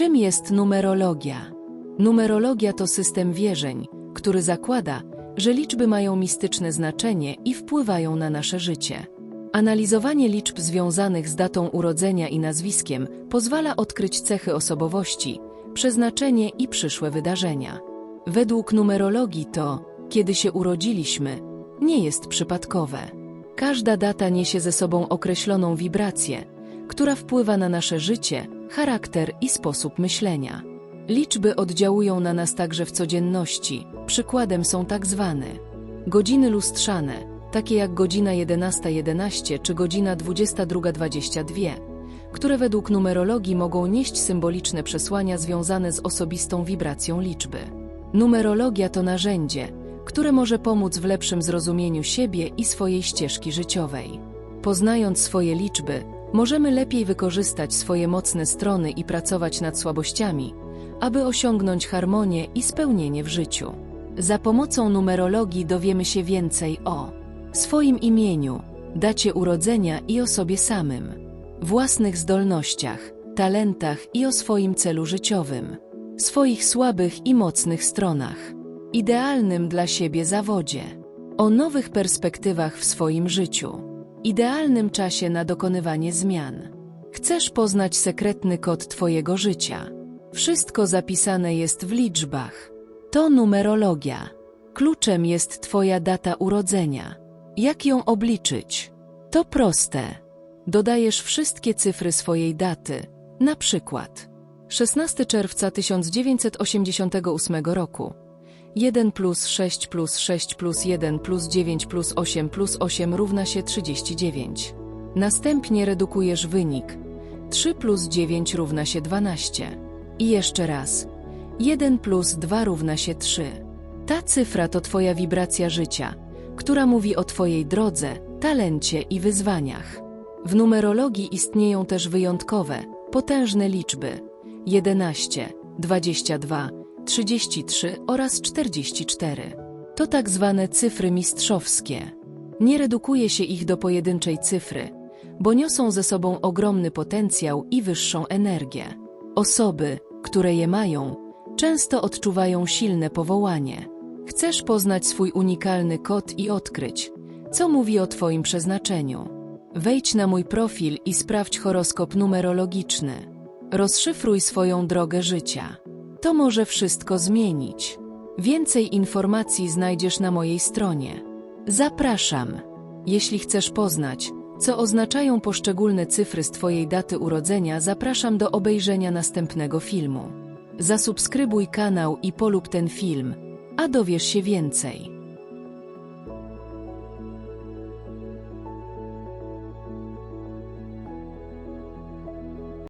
Czym jest numerologia? Numerologia to system wierzeń, który zakłada, że liczby mają mistyczne znaczenie i wpływają na nasze życie. Analizowanie liczb związanych z datą urodzenia i nazwiskiem pozwala odkryć cechy osobowości, przeznaczenie i przyszłe wydarzenia. Według numerologii to, kiedy się urodziliśmy, nie jest przypadkowe. Każda data niesie ze sobą określoną wibrację, która wpływa na nasze życie, charakter i sposób myślenia. Liczby oddziałują na nas także w codzienności. Przykładem są tak zwane godziny lustrzane, takie jak godzina 11.11 czy godzina 22.22, które według numerologii mogą nieść symboliczne przesłania związane z osobistą wibracją liczby. Numerologia to narzędzie, które może pomóc w lepszym zrozumieniu siebie i swojej ścieżki życiowej. Poznając swoje liczby, możemy lepiej wykorzystać swoje mocne strony i pracować nad słabościami, aby osiągnąć harmonię i spełnienie w życiu. Za pomocą numerologii dowiemy się więcej o swoim imieniu, dacie urodzenia i o sobie samym, własnych zdolnościach, talentach i o swoim celu życiowym, swoich słabych i mocnych stronach, idealnym dla siebie zawodzie, o nowych perspektywach w swoim życiu, idealnym czasie na dokonywanie zmian. Chcesz poznać sekretny kod Twojego życia. Wszystko zapisane jest w liczbach. To numerologia. Kluczem jest Twoja data urodzenia. Jak ją obliczyć? To proste. Dodajesz wszystkie cyfry swojej daty, na przykład 16 czerwca 1988 roku. 1 plus 6 plus 6 plus 1 plus 9 plus 8 plus 8 równa się 39. Następnie redukujesz wynik. 3 plus 9 równa się 12. I jeszcze raz. 1 plus 2 równa się 3. Ta cyfra to Twoja wibracja życia, która mówi o Twojej drodze, talencie i wyzwaniach. W numerologii istnieją też wyjątkowe, potężne liczby 11, 22, 33 oraz 44. To tak zwane cyfry mistrzowskie. Nie redukuje się ich do pojedynczej cyfry, bo niosą ze sobą ogromny potencjał i wyższą energię. Osoby, które je mają, często odczuwają silne powołanie. Chcesz poznać swój unikalny kod i odkryć, co mówi o Twoim przeznaczeniu. Wejdź na mój profil i sprawdź horoskop numerologiczny. Rozszyfruj swoją drogę życia. To może wszystko zmienić. Więcej informacji znajdziesz na mojej stronie. Zapraszam. Jeśli chcesz poznać, co oznaczają poszczególne cyfry z Twojej daty urodzenia, zapraszam do obejrzenia następnego filmu. Zasubskrybuj kanał i polub ten film, a dowiesz się więcej.